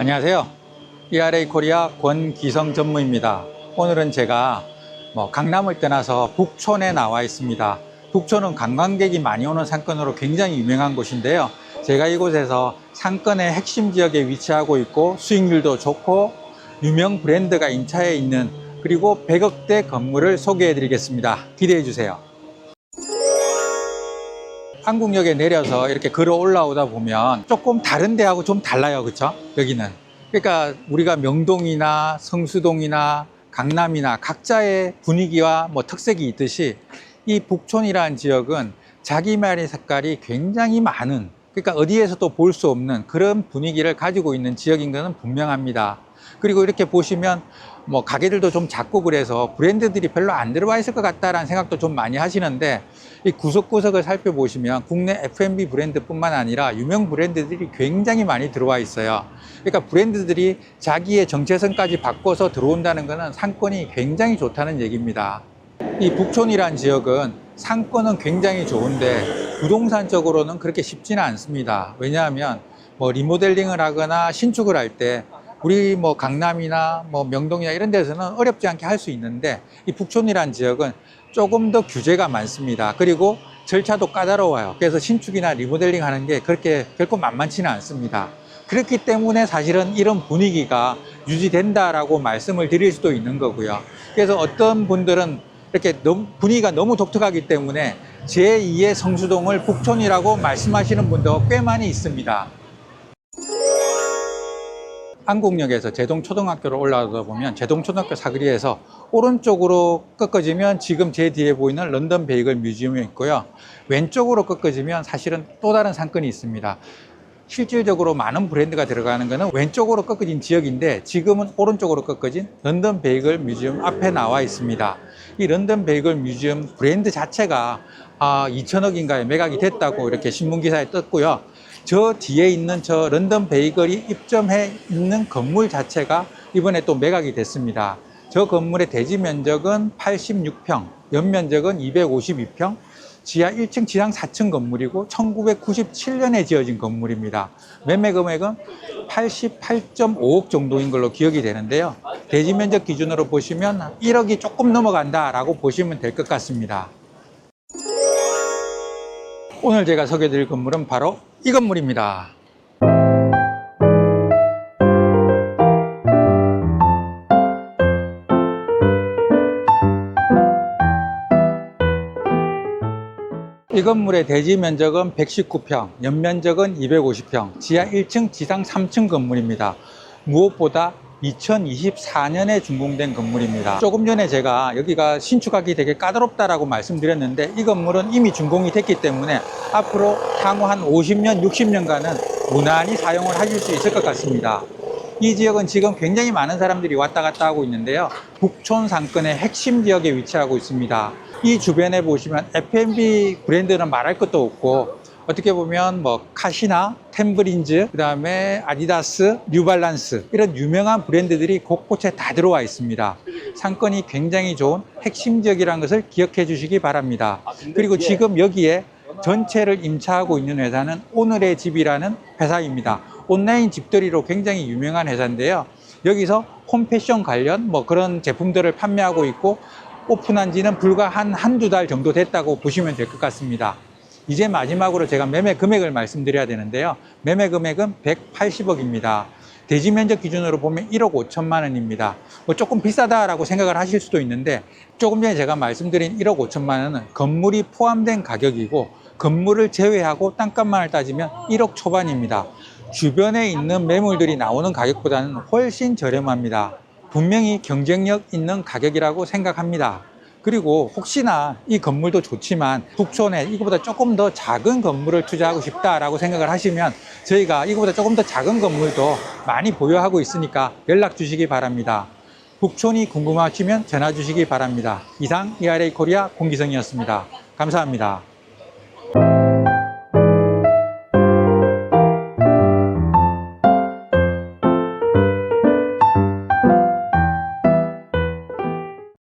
안녕하세요. ERA 코리아 권기성 전무입니다. 오늘은 제가 뭐 강남을 떠나서 북촌에 나와 있습니다. 북촌은 관광객이 많이 오는 상권으로 굉장히 유명한 곳인데요. 제가 이곳에서 상권의 핵심 지역에 위치하고 있고 수익률도 좋고 유명 브랜드가 인차해 있는 그리고 100억대 건물을 소개해 드리겠습니다. 기대해 주세요. 한국역에 내려서 이렇게 걸어 올라오다 보면 조금 다른 데하고 좀 달라요. 그쵸? 여기는. 그러니까 우리가 명동이나 성수동이나 강남이나 각자의 분위기와 뭐 특색이 있듯이 이 북촌이라는 지역은 자기만의 색깔이 굉장히 많은 그러니까 어디에서도 볼 수 없는 그런 분위기를 가지고 있는 지역인 것은 분명합니다. 그리고 이렇게 보시면 뭐 가게들도 좀 작고 그래서 브랜드들이 별로 안 들어와 있을 것 같다라는 생각도 좀 많이 하시는데 이 구석구석을 살펴보시면 국내 F&B 브랜드뿐만 아니라 유명 브랜드들이 굉장히 많이 들어와 있어요. 그러니까 브랜드들이 자기의 정체성까지 바꿔서 들어온다는 것은 상권이 굉장히 좋다는 얘기입니다. 이 북촌이란 지역은 상권은 굉장히 좋은데 부동산적으로는 그렇게 쉽지는 않습니다. 왜냐하면 뭐 리모델링을 하거나 신축을 할 때 우리 뭐 강남이나 뭐 명동이나 이런 데서는 어렵지 않게 할 수 있는데 이 북촌이란 지역은 조금 더 규제가 많습니다. 그리고 절차도 까다로워요. 그래서 신축이나 리모델링 하는 게 그렇게 결코 만만치는 않습니다. 그렇기 때문에 사실은 이런 분위기가 유지된다라고 말씀을 드릴 수도 있는 거고요. 그래서 어떤 분들은 이렇게 너무 분위기가 너무 독특하기 때문에 제2의 성수동을 북촌이라고 말씀하시는 분도 꽤 많이 있습니다. 한국역에서 제동초등학교로 올라가다 보면 제동초등학교 사거리에서 오른쪽으로 꺾어지면 지금 제 뒤에 보이는 런던 베이글 뮤지엄이 있고요. 왼쪽으로 꺾어지면 사실은 또 다른 상권이 있습니다. 실질적으로 많은 브랜드가 들어가는 것은 왼쪽으로 꺾어진 지역인데 지금은 오른쪽으로 꺾어진 런던 베이글 뮤지엄 앞에 나와 있습니다. 이 런던 베이글 뮤지엄 브랜드 자체가 아, 2천억인가에 매각이 됐다고 이렇게 신문 기사에 떴고요. 저 뒤에 있는 저 런던 베이글이 입점해 있는 건물 자체가 이번에 또 매각이 됐습니다. 저 건물의 대지 면적은 86평, 연면적은 252평, 지하 1층, 지상 4층 건물이고 1997년에 지어진 건물입니다. 매매 금액은 88.5억 정도인 걸로 기억이 되는데요. 대지 면적 기준으로 보시면 1억이 조금 넘어간다라고 보시면 될 것 같습니다. 오늘 제가 소개드릴 건물은 바로 이 건물입니다. 이 건물의 대지 면적은 119평, 연면적은 250평, 지하 1층, 지상 3층 건물입니다. 무엇보다 2024년에 준공된 건물입니다. 조금 전에 제가 여기가 신축하기 되게 까다롭다라고 말씀드렸는데 이 건물은 이미 준공이 됐기 때문에 앞으로 향후 한 50년, 60년간은 무난히 사용을 하실 수 있을 것 같습니다. 이 지역은 지금 굉장히 많은 사람들이 왔다 갔다 하고 있는데요. 북촌 상권의 핵심 지역에 위치하고 있습니다. 이 주변에 보시면 F&B 브랜드는 말할 것도 없고 어떻게 보면 뭐 카시나, 템브린즈, 그다음에 아디다스, 뉴발란스 이런 유명한 브랜드들이 곳곳에 다 들어와 있습니다. 상권이 굉장히 좋은 핵심 지역이라는 것을 기억해 주시기 바랍니다. 그리고 지금 여기에 전체를 임차하고 있는 회사는 오늘의 집이라는 회사입니다. 온라인 집들이로 굉장히 유명한 회사인데요. 여기서 홈패션 관련 뭐 그런 제품들을 판매하고 있고 오픈한 지는 불과 한 한두 달 정도 됐다고 보시면 될 것 같습니다. 이제 마지막으로 제가 매매 금액을 말씀드려야 되는데요. 매매 금액은 180억입니다. 대지 면적 기준으로 보면 1억 5천만 원입니다. 뭐 조금 비싸다라고 생각을 하실 수도 있는데 조금 전에 제가 말씀드린 1억 5천만 원은 건물이 포함된 가격이고 건물을 제외하고 땅값만을 따지면 1억 초반입니다. 주변에 있는 매물들이 나오는 가격보다는 훨씬 저렴합니다. 분명히 경쟁력 있는 가격이라고 생각합니다. 그리고 혹시나 이 건물도 좋지만 북촌에 이거보다 조금 더 작은 건물을 투자하고 싶다라고 생각을 하시면 저희가 이거보다 조금 더 작은 건물도 많이 보유하고 있으니까 연락 주시기 바랍니다. 북촌이 궁금하시면 전화 주시기 바랍니다. 이상 ERA 코리아 공기성이었습니다. 감사합니다.